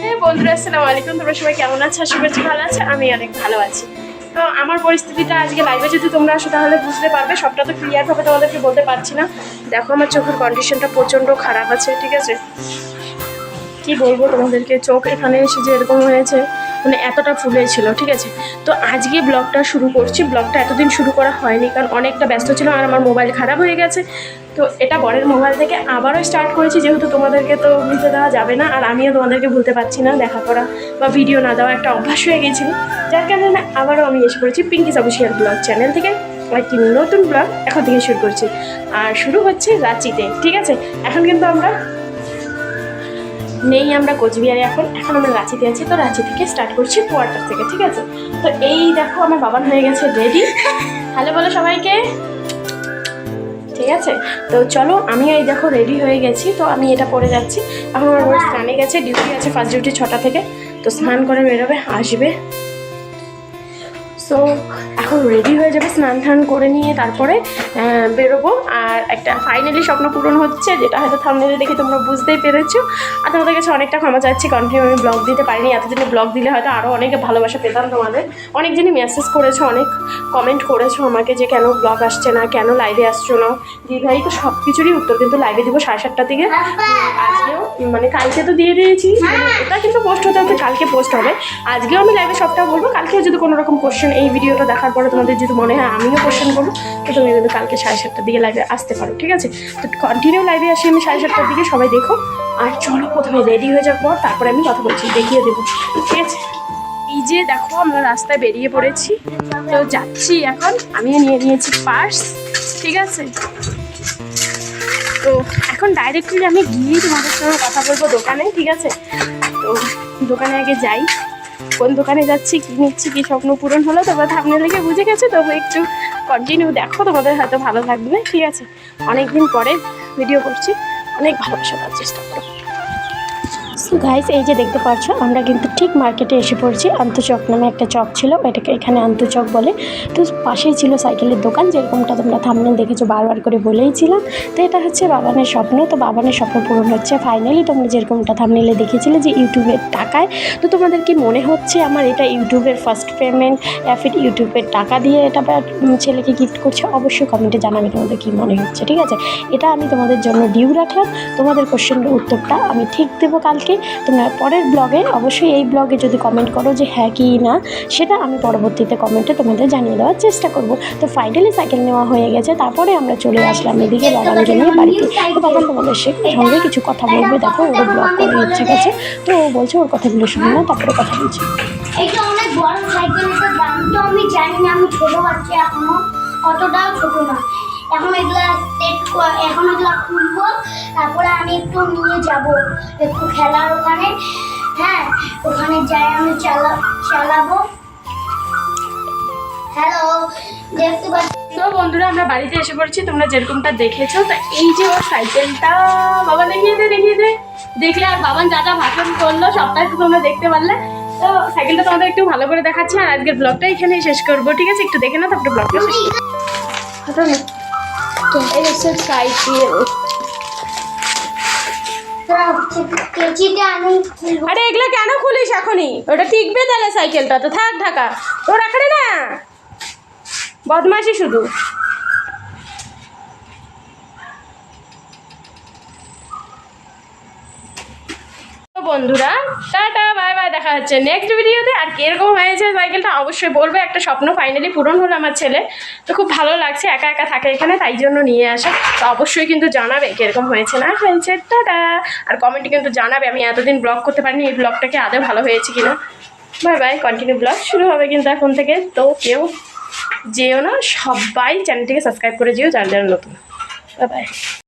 হ্যাঁ বন্ধুরা, আসসালামু আলাইকুম। তোমরা সবাই কেমন আছো? আশা ভালো আছে। আমি অনেক ভালো আছি। তো আমার পরিস্থিতিটা আজকে লাইভে যদি তোমরা আসো, তাহলে বুঝতে পারবে, সবটা তো ক্লিয়ারভাবে তোমাদেরকে বলতে পারছি না। দেখো, আমার চোখের কন্ডিশনটা প্রচণ্ড খারাপ আছে, ঠিক আছে? কি বলব তোমাদেরকে? চোখ এখানে এসে যে এরকম হয়েছে মানে এতটা ফুলে ছিল, ঠিক আছে? তো আজকে ব্লগটা শুরু করছি। ব্লগটা এতদিন শুরু করা হয়নি, কারণ অনেকটা ব্যস্ত ছিল আর আমার মোবাইল খারাপ হয়ে গেছে। তো এটা বরের মোবাইল থেকে আবারও স্টার্ট করেছি, যেহেতু তোমাদেরকে তো ভুলতে দেওয়া যাবে না, আর আমিও তোমাদেরকে ভুলতে পারছি না, দেখা করা বা ভিডিও না দেওয়া একটা অভ্যাস হয়ে গিয়েছিল যার কারণে আবারও আমি এসে পড়েছি পিঙ্কিস অফিসিয়াল ব্লগ চ্যানেল থেকে, একটি নতুন ব্লগ এখন থেকে শুরু করছি। আর শুরু হচ্ছে রাঁচিতে, ঠিক আছে? এখন কিন্তু আমরা নেই আমরা কোচবিহারে এখন। এখন আমরা রাঁচিতে আছি তো রাঁচি থেকে স্টার্ট করছি কোয়ার্টার থেকে ঠিক আছে? তো এই দেখো আমার বাবার হয়ে গেছে রেডি হ্যালো বলো সবাইকে। ঠিক আছে? তো চলো আমি এই দেখো রেডি হয়ে গেছি তো আমি এটা পরে যাচ্ছি। এখন আমার স্নানে গেছে ডিউটি আছে ফার্স্ট ডিউটি ছটা থেকে। তো স্নান করে বেরোবে আসবে। সো এখন রেডি হয়ে যাবে স্নান টান করে নিয়ে তারপরে বেরোবো। আর একটা ফাইনালি স্বপ্ন পূরণ হচ্ছে যেটা হয়তো থামনেলে দেখে তোমরা বুঝতেই পেরেছ। আর তোমাদের কাছে অনেকটা ক্ষমা চাচ্ছি কন্টিনিউ আমি ব্লগ দিতে পারিনি এতদিনে ব্লগ দিলে হয়তো আরও অনেক ভালোবাসা পেতাম তোমাদের। অনেকজনই মেসেজ করেছ অনেক কমেন্ট করেছ আমাকে যে কেন ব্লগ আসছে না কেন লাইভে আসছো না। দিদিভাই তো সব কিছুরই উত্তর কিন্তু লাইভে দিব সাড়ে সাতটার দিকে। আজকেও মানে কালকে তো দিয়ে দিয়েছি। মানে এটা কিন্তু পোস্ট হতে হতে কালকে পোস্ট হবে। আজকেও আমি লাইভে সবটা বলব কালকেও যদি কোনো রকম কোশ্চেন এই ভিডিওটা দেখার পরে তোমাদের যদি মনে হয় আমিও কোশ্চেন করব, তো তুমি কিন্তু কালকে সাড়ে সাতটার দিকে লাইভে আসতে পারো, ঠিক আছে? তো কন্টিনিউ লাইভে আসি আমি সাড়ে সাতটার দিকে, সবাই দেখো। আর চলো প্রথমে রেডি হয়ে যাওয়ার পর তারপরে আমি কথা বলছি, দেখিয়ে দেবো, ঠিক আছে? এই যে দেখো, আমরা রাস্তায় বেরিয়ে পড়েছি। তো যাচ্ছি এখন, আমিও নিয়ে নিয়েছি পার্স ঠিক আছে? তো এখন ডাইরেক্টলি আমি গিয়েই তোমাদের সঙ্গে কথা বলব দোকানে, ঠিক আছে? তো দোকানে আগে যাই। কোন দোকানে যাচ্ছি, কী নিচ্ছি, কি স্বপ্ন পূরণ হলো তোমরা থামনে লেগে বুঝে গেছো, তবু একটু কন্টিনিউ দেখো, তোমাদের হয়তো ভালো লাগবে। ঠিক আছে অনেক দিন পরে ভিডিও করছি। অনেক ভালোবাসা দেওয়ার চেষ্টা করো। সো গাইস এই যে দেখতে পাচ্ছ, আমরা কিন্তু ঠিক মার্কেটে এসে পড়ছি। আন্তচক নামে একটা চক ছিল, এটাকে এখানে আন্তচক বলে। তো পাশেই ছিল সাইকেলের দোকান, যেরকমটা তোমরা থামনেল দেখেছ, বারবার করে বলেইছিলাম তো এটা হচ্ছে বাবানের স্বপ্ন। তো বাবানের স্বপ্ন পূরণ হচ্ছে ফাইনালি তোমরা যেরকমটা থামনেলে দেখেছিলে যে ইউটিউবের টাকায়। তো তোমাদের কি মনে হচ্ছে আমার এটা ইউটিউবের ফার্স্ট পেমেন্ট অ্যাফিট ইউটিউবের টাকা দিয়ে এটা ছেলেকে গিফট করছে? অবশ্যই কমেন্টে জানাবে তোমাদের কি মনে হচ্ছে, ঠিক আছে? এটা আমি তোমাদের জন্য ডিউ রাখলাম। তোমাদের কোশ্চেনের উত্তরটা আমি ঠিক দেবো কালকে। তোমরা পরের ব্লগে, অবশ্যই এই ব্লগে যদি কমেন্ট করো যে হ্যাঁ কি না, সেটা আমি পরবর্তীতে কমেন্টে তোমাদের জানিয়ে দেওয়ার চেষ্টা করব। তো ফাইনালি সাইকেল নেওয়া হয়ে গেছে, তারপরে আমরা চলে আসলাম এদিকে বাবানকে নিয়ে বাড়িতে। তো বাবান তোমাদের সঙ্গে কিছু কথা বলবে, দেখো ওর ব্লগ করে ইচ্ছে গেছে তো ও বলছে ওর কথাগুলো শুনে না, তারপরে কথা বলছে। এখনও এগুলা সেট এখন এগুলা খুলবো তারপরে আমি একটু নিয়ে যাব। একটু খেলার ওখানে। হ্যাঁ ওখানে যাই আমি চালা চালাবো। হ্যালো দেখতে পাচ্ছি তো বন্ধুরা আমরা বাড়িতে এসে পড়ছি। তোমরা যেরকমটা দেখেছ তো এই যে ওর সাইকেলটা বাবা দেখিয়ে দে দেখিয়ে দে। দেখলে আর বাবান যা যা ভাষণ করল সবটাই তো তোমরা দেখতে পারলে। তো সাইকেলটা তোমাদের একটু ভালো করে দেখাচ্ছি আর আজকের ব্লগটা এখানেই শেষ করব ঠিক আছে? একটু দেখে নাও তারপরে ব্লগটা শেষ করব। না। সাইকেল। আরে এগুলো কেন খুলিস এখনই? ওটা টিকবে তাহলে সাইকেলটা তো, থাক ঢাকা। তোর এখানে না। বদমাসি শুধু। বন্ধুরা, টাটা। দেখা হচ্ছে নেক্সট ভিডিওতে আর কীরকম হয়েছে সাইকেলটা অবশ্যই বলবে। একটা স্বপ্ন ফাইনালি পূরণ হলো আমার ছেলে। তো খুব ভালো লাগছে, একা একা থাকে এখানে, তাই জন্য নিয়ে আসা। তো অবশ্যই কিন্তু জানাবে কীরকম হয়েছে, না হয়েছে, টাটা। আর কমেন্টে কিন্তু জানাবে, আমি এতদিন ব্লগ করতে পারিনি, এই ব্লগটাকে আদৌ ভালো হয়েছে কিনা। বাই বাই কন্টিনিউ ব্লগ শুরু হবে কিন্তু এখন থেকে। তো কেউ যেও না, সবাই চ্যানেলটিকে সাবস্ক্রাইব করে যেও, যার যারা নতুন। Bye bye